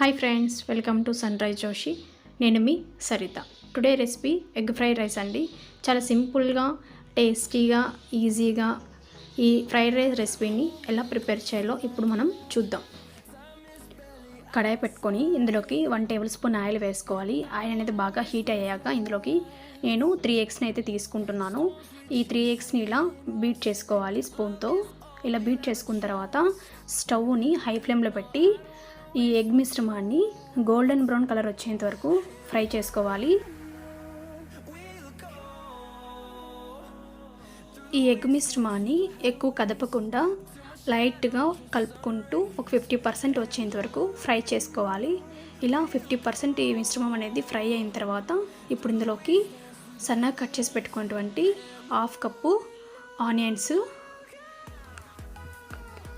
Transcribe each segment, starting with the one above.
Hi friends welcome to sunrise Joshi నేను మీ Saritha. Today recipe egg fried rice అండి. చాలా సింపుల్గా టేస్టీగా ఈజీగా ఈ ఫ్రైడ్ రైస్ రెసిపీని ఎలా ప్రిపేర్ చేయాలో ఇప్పుడు మనం చూద్దాం. కడాయి పెట్టుకొని ఇందులోకి వన్ టేబుల్ స్పూన్ ఆయిల్ వేసుకోవాలి. ఆయిల్ అనేది బాగా హీట్ అయ్యాక ఇందులోకి నేను త్రీ ఎగ్స్ని అయితే తీసుకుంటున్నాను. ఈ త్రీ ఎగ్స్ని ఇలా బీట్ చేసుకోవాలి స్పూన్తో. ఇలా బీట్ చేసుకున్న తర్వాత స్టవ్ని హై ఫ్లేమ్లో పెట్టి ఈ ఎగ్ మిశ్రమాన్ని గోల్డెన్ బ్రౌన్ కలర్ వచ్చేంత వరకు ఫ్రై చేసుకోవాలి. ఈ ఎగ్ మిశ్రమాన్ని ఎక్కువ కదపకుండా లైట్గా కలుపుకుంటూ ఒక ఫిఫ్టీ పర్సెంట్ వచ్చేంత వరకు ఫ్రై చేసుకోవాలి. ఇలా ఫిఫ్టీ పర్సెంట్ ఈ మిశ్రమం అనేది ఫ్రై అయిన తర్వాత ఇప్పుడు ఇందులోకి సన్నగా కట్ చేసి పెట్టుకున్నటువంటి హాఫ్ కప్పు ఆనియన్స్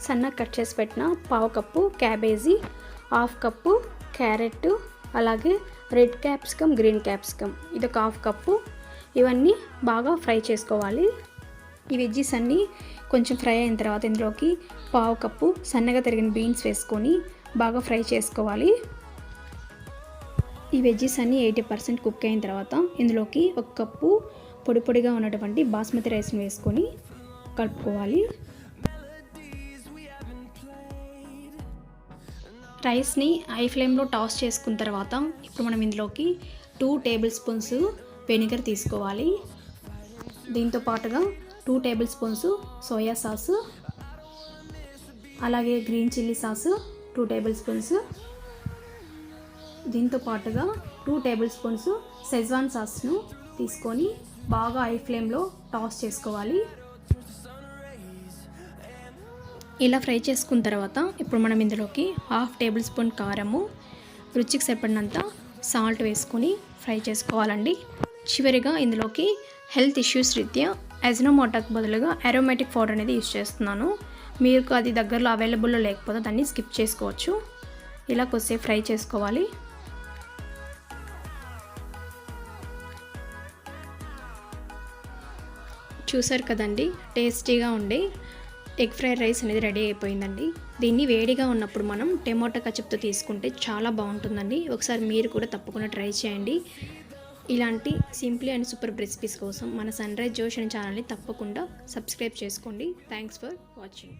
సన్నగా కట్ చేసి పెట్టిన పావు cup cabbage half cup carrot అలాగే రెడ్ క్యాప్సికమ్ గ్రీన్ క్యాప్సికమ్. ఇది ఒక హాఫ్ కప్పు. ఇవన్నీ బాగా ఫ్రై చేసుకోవాలి. ఈ వెజ్జీస్ అన్నీ కొంచెం ఫ్రై అయిన తర్వాత ఇందులోకి పావు కప్పు సన్నగా తరిగిన బీన్స్ వేసుకొని బాగా ఫ్రై చేసుకోవాలి. ఈ వెజ్జీస్ అన్నీ ఎయిటీ పర్సెంట్ కుక్ అయిన తర్వాత ఇందులోకి ఒక కప్పు పొడి పొడిగా ఉన్నటువంటి బాస్మతి రైస్ని వేసుకొని కలుపుకోవాలి. రైస్ని హై ఫ్లేమ్లో టాస్ చేసుకున్న తర్వాత ఇప్పుడు మనం ఇందులోకి టూ టేబుల్ స్పూన్స్ వెనిగర్ తీసుకోవాలి. దీంతో పాటుగా two tablespoons soya sauce అలాగే green chilli sauce two tablespoons. దీంతో పాటుగా టూ టేబుల్ స్పూన్స్ సెజ్వాన్ సాస్ను తీసుకొని బాగా హై ఫ్లేమ్లో టాస్ చేసుకోవాలి. ఇలా ఫ్రై చేసుకున్న తర్వాత ఇప్పుడు మనం ఇందులోకి హాఫ్ టేబుల్ స్పూన్ కారము రుచికి సరిపడినంత సాల్ట్ వేసుకొని ఫ్రై చేసుకోవాలండి. చివరిగా ఇందులోకి హెల్త్ ఇష్యూస్ రీత్యా ఎజనోమోటాకు బదులుగా అరోమాటిక్ పౌడర్ అనేది యూస్ చేస్తున్నాను. మీకు అది దగ్గరలో అవైలబుల్లో లేకపోతే దాన్ని స్కిప్ చేసుకోవచ్చు. ఇలా కొద్దిసేపు ఫ్రై చేసుకోవాలి. చూసారు కదండి టేస్టీగా ఉండి ఎగ్ ఫ్రైడ్ రైస్ అనేది రెడీ అయిపోయిందండి. దీన్ని వేడిగా ఉన్నప్పుడు మనం టమోటా కచప్తో తీసుకుంటే చాలా బాగుంటుందండి. ఒకసారి మీరు కూడా తప్పకుండా ట్రై చేయండి. ఇలాంటి సింప్లీ అండ్ సూపర్ రెసిపీస్ కోసం మన సన్ రైజ్ జోషన్ ఛానల్ని తప్పకుండా సబ్స్క్రైబ్ చేసుకోండి. Thanks for watching